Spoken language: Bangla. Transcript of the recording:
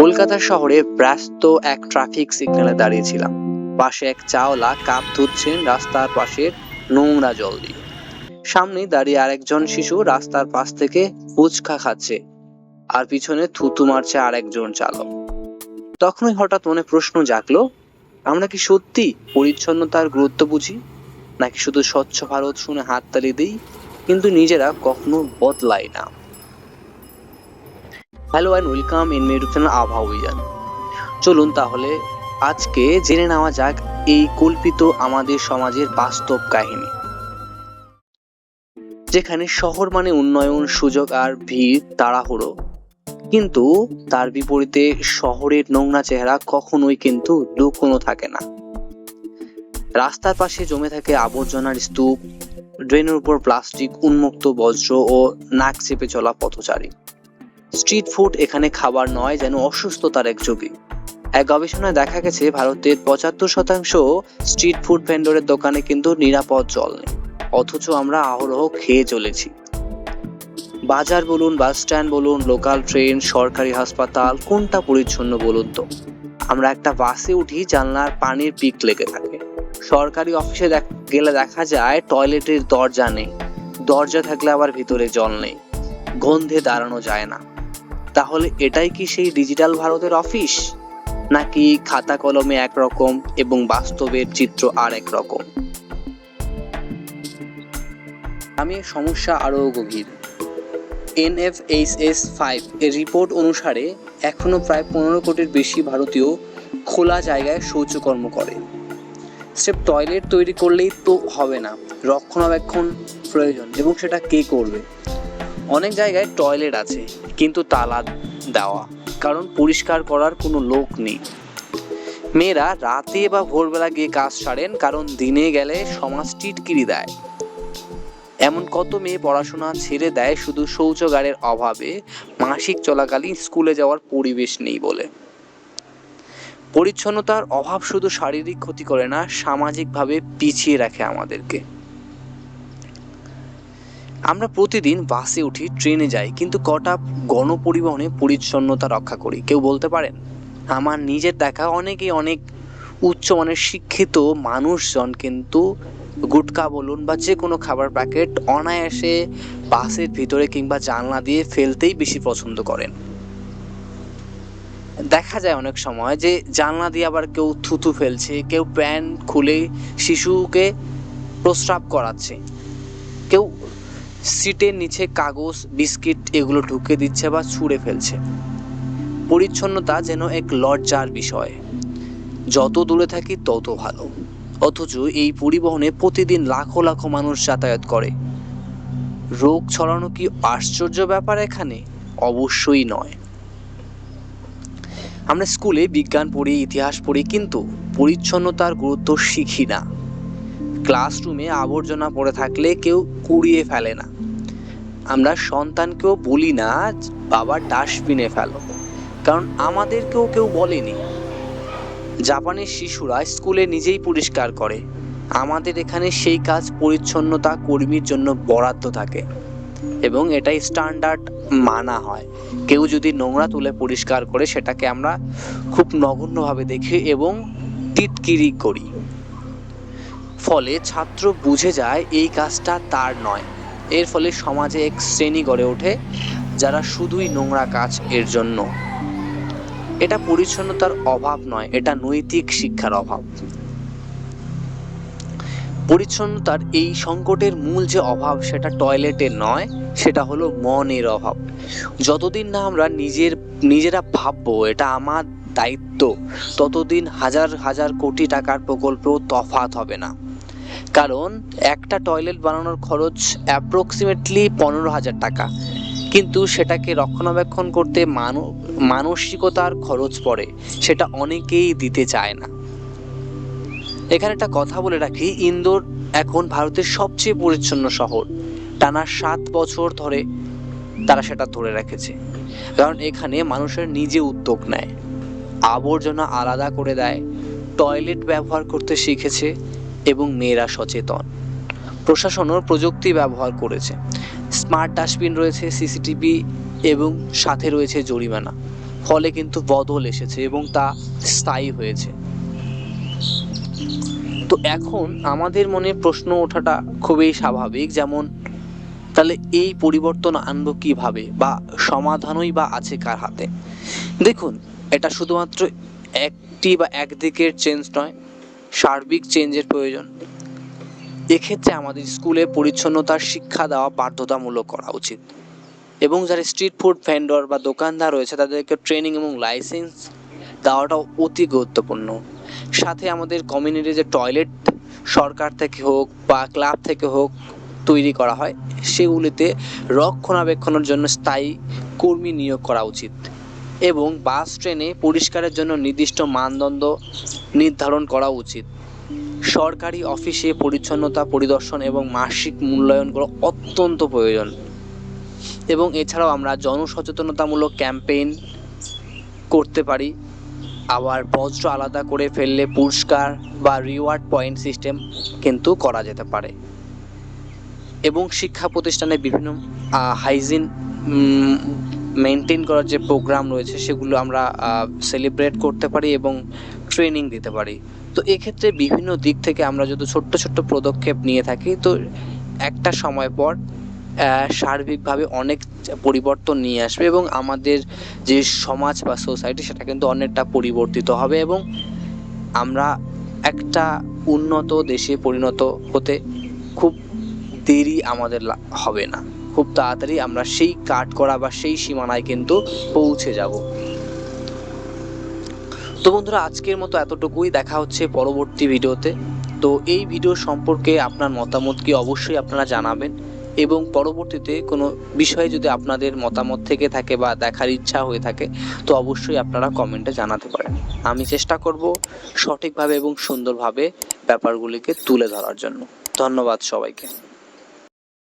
কলকাতা শহরে ব্যস্ত এক ট্রাফিক সিগন্যালে দাঁড়িয়েছিলাম। পাশে এক চাওলা কাপ ধুচ্ছেন রাস্তার পাশের নোংরা জল দিয়ে। সামনে দাঁড়িয়ে আরেকজন শিশু রাস্তার পাশ থেকে ফুচকা খাচ্ছে আর পিছনে থুতু মারছে আরেকজন চালক। তখনই হঠাৎ মনে প্রশ্ন জাগলো, আমরা কি সত্যি পরিচ্ছন্নতার গুরুত্ব বুঝি? নাকি শুধু স্বচ্ছ ভারত শুনে হাততালি দিই, কিন্তু নিজেরা কখনো বদলাই না? Hello and welcome in YouTube channel আভা অভিযান চলুন তাহলে, আজকে জেনে নেওয়া যাক এই কল্পিত আমাদের সমাজের বাস্তব কাহিনী। যেখানে শহর মানে উন্নয়ন, সুযোগ আর ভিড় তাড়াহুড়ো। কিন্তু তার বিপরীতে শহরের নোংরা চেহারা কখনোই কিন্তু লুকোনো থাকে না। রাস্তার পাশে জমে থাকে আবর্জনার স্তূপ, ড্রেনের উপর প্লাস্টিক, উন্মুক্ত বজ্র ও নাক চেপে চলা পথচারী। স্ট্রিট ফুড এখানে খাবার নয় যেন অসুস্থতার এক ঝুঁকি। এক গবেষণায় দেখা গেছে ভারতের পঁচাত্তর শতাংশ স্ট্রিট ফুড ভেন্ডরের দোকানে কিন্তু নিরাপদ জল নেই। অথচ আমরা আহরহ খেয়ে চলেছি। বাজার বলুন, বাস স্ট্যান্ড বলুন, লোকাল ট্রেন, সরকারি হাসপাতাল, কোনটা পরিচ্ছন্ন বলুন তো? আমরা একটা বাসে উঠি, জানলার পানির পিক লেগে থাকে। সরকারি অফিসে গেলে দেখা যায়, টয়লেটের দরজা নেই। দরজা থাকলে আবার ভিতরে জল নেই। গন্ধে দাঁড়ানো যায় না। তাহলে এটাই কি সেই ডিজিটাল ভারতের অফিস? নাকি খাতা কলমে একরকম এবং বাস্তবের চিত্র আর এক রকম আমি সমস্যা আরও গভীর। এনএফএইচএস ফাইভ এর রিপোর্ট অনুসারে এখনও প্রায় পনেরো কোটির বেশি ভারতীয় খোলা জায়গায় শৌচকর্ম করে। স্রেফ টয়লেট তৈরি করলেই তো হবে না। রক্ষণাবেক্ষণ প্রয়োজন এবং সেটা কে করবে? অনেক জায়গায় টয়লেট আছে, কিন্তু তালা দেওয়া, কারণ পরিষ্কার করার কোনো লোক নেই। মেয়েরা রাতে বা ভোরবেলা গিয়ে কাজ সারেন, কারণ দিনে গেলে সমাজ টিটকিরি দেয়। এমন কত মেয়ে পড়াশোনা ছেড়ে দেয়, শুধু শৌচাগারের অভাবে মাসিক চলাকালীন স্কুলে যাওয়ার পরিবেশ নেই বলে। পরিচ্ছন্নতার অভাব শুধু শারীরিক ক্ষতি করে না, সামাজিকভাবে পিছিয়ে রাখে আমাদেরকে। আমরা প্রতিদিন বাসে উঠি, ট্রেনে যাই, কিন্তু কটা গণপরিবহনে পরিচ্ছন্নতা রক্ষা করি, কেউ বলতে পারেন? আমার নিজের দেখা, অনেকেই অনেক উচ্চমানের শিক্ষিত মানুষজন, কিন্তু গুটকা বলুন বা যে কোনো খাবার প্যাকেট অনায়াসে বাসের ভিতরে কিংবা জানলা দিয়ে ফেলতেই বেশি পছন্দ করেন। দেখা যায় অনেক সময় যে জানলা দিয়ে আবার কেউ থুতু ফেলছে, কেউ প্যান্ট খুলে শিশুকে প্রস্রাব করাচ্ছে, কেউ সিটের নিচে কাগজ, বিস্কিট এগুলো ঢুকে দিচ্ছে বা ছুঁড়ে ফেলছে। পরিচ্ছন্নতা যেন এক লজ্জার বিষয়। যত দূরে থাকি তত ভালো। অথচ এই পরিবহনে প্রতিদিন লাখো লাখো মানুষ যাতায়াত করে। রোগ ছড়ানো কি আশ্চর্য ব্যাপার এখানে? অবশ্যই নয়। আমরা স্কুলে বিজ্ঞান পড়ি, ইতিহাস পড়ি, কিন্তু পরিচ্ছন্নতার গুরুত্ব শিখি না। ক্লাসরুমে আবর্জনা পড়ে থাকলে কেউ কুড়িয়ে ফেলে না। আমরা সন্তানকেও বলি না, বাবা ডাস্টবিনে ফেলো। কারণ আমাদেরকেও কেউ বলেনি। জাপানের শিশুরা স্কুলে নিজেই পরিষ্কার করে। আমাদের এখানে সেই কাজ পরিচ্ছন্নতা, কর্মীর জন্য বরাদ্দ থাকে। এবং এটাই স্ট্যান্ডার্ড মানা হয়। কেউ যদি নোংরা তুলে পরিষ্কার করে, সেটাকে আমরা খুব নগণ্যভাবে দেখি এবং টিটকিরি করি। ফলে ছাত্র বুঝে যায় এই কাজটা তার নয়। এর ফলে সমাজে এক শ্রেণি গড়ে ওঠে যারা শুধুই নোংরা কাজ এর জন্য। এটা পরিচ্ছন্নতার অভাব নয়, এটা নৈতিক শিক্ষার অভাব। পরিচ্ছন্নতার এই সংকটের মূল যে অভাব সেটা টয়লেটের নয়, সেটা হলো মনের অভাব। যতদিন না আমরা নিজের, নিজেরা ভাববো এটা আমার দায়িত্ব, ততদিন হাজার হাজার কোটি টাকার প্রকল্পেও তফাৎ হবে না। কারণ একটা টয়লেট বানানোর খরচ অ্যাপ্রক্সিমেটলি পনেরো হাজার টাকা। কিন্তু সেটাকে রক্ষণাবেক্ষণ করতে মানসিকতার খরচ পড়ে, সেটা অনেকেই দিতে চায় না। এখানে একটা কথা বলে রাখি, ইন্দোর এখন ভারতের সবচেয়ে পরিচ্ছন্ন শহর। টানা সাত বছর ধরে তারা সেটা ধরে রেখেছে। কারণ এখানে মানুষের নিজে উদ্যোগ নেয়। আবর্জনা আলাদা করে দেয় টয়লেট ব্যবহার করতে শিখেছে এবং মেয়েরা সচেতন। প্রশাসনও প্রযুক্তি ব্যবহার করেছে। স্মার্ট ডাস্টবিন রয়েছে, সিসিটিভি এবং সাথে রয়েছে জরিমানা। ফলে কিন্তু বদল এসেছে এবং তা স্থায়ী হয়েছে। তো এখন আমাদের মনে প্রশ্ন ওঠাটা খুবই স্বাভাবিক, যেমন তাহলে এই পরিবর্তন আনব কীভাবে বা সমাধানই বা আছে কার হাতে? দেখুন, এটা শুধুমাত্র একটি বা একদিকের চেঞ্জ নয় সার্বিক চেঞ্জের প্রয়োজন। এক্ষেত্রে আমাদের স্কুলে পরিচ্ছন্নতার শিক্ষা দেওয়া বাধ্যতামূলক করা উচিত। এবং যারা স্ট্রিট ফুড ভেন্ডর বা দোকানদার রয়েছে, তাদেরকে ট্রেনিং এবং লাইসেন্স দেওয়াটাও অতি গুরুত্বপূর্ণ। সাথে আমাদের কমিউনিটি যে টয়লেট সরকার থেকে হোক বা ক্লাব থেকে হোক তৈরি করা হয়, সেগুলিতে রক্ষণাবেক্ষণের জন্য স্থায়ী কর্মী নিয়োগ করা উচিত। এবং বাস ট্রেনে পরিষ্কারের জন্য নির্দিষ্ট মানদণ্ড নির্ধারণ করা উচিত। সরকারি অফিসে পরিচ্ছন্নতা পরিদর্শন এবং মাসিক মূল্যায়ন করা অত্যন্ত প্রয়োজন। এবং এছাড়াও আমরা জনসচেতনতামূলক ক্যাম্পেইন করতে পারি। আবার বজ্র আলাদা করে ফেললে পুরস্কার বা রিওয়ার্ড পয়েন্ট সিস্টেম কিন্তু করা যেতে পারে। এবং শিক্ষা প্রতিষ্ঠানে বিভিন্ন হাইজিন মেনটেন করার যে প্রোগ্রাম রয়েছে, সেগুলো আমরা সেলিব্রেট করতে পারি এবং ট্রেনিং দিতে পারি। তো এক্ষেত্রে বিভিন্ন দিক থেকে আমরা যদি ছোট্ট ছোট্ট পদক্ষেপ নিয়ে থাকি, তো একটা সময় পর সার্বিকভাবে অনেক পরিবর্তন নিয়ে আসবে এবং আমাদের যে সমাজ বা সোসাইটি সেটা কিন্তু অনেকটা পরিবর্তিত হবে এবং আমরা একটা উন্নত দেশে পরিণত হতে খুব দেরি আমাদের হবে না। খুব তাড়াতাড়ি আমরা সেই কাট করা বা সেই সীমানায় কিন্তু পৌঁছে যাব। তো বন্ধুরা, আজকের মতো এতটুকুই। দেখা হচ্ছে পরবর্তী ভিডিওতে। তো এই ভিডিও সম্পর্কে আপনার মতামত কি অবশ্যই আপনারা জানাবেন এবং পরবর্তীতে কোনো বিষয়ে যদি আপনাদের মতামত থেকে থাকে বা দেখার ইচ্ছা হয়ে থাকে, তো অবশ্যই আপনারা কমেন্টে জানাতে পারেন। আমি চেষ্টা করব সঠিকভাবে এবং সুন্দরভাবে ব্যাপারগুলিকে তুলে ধরার জন্য। ধন্যবাদ সবাইকে।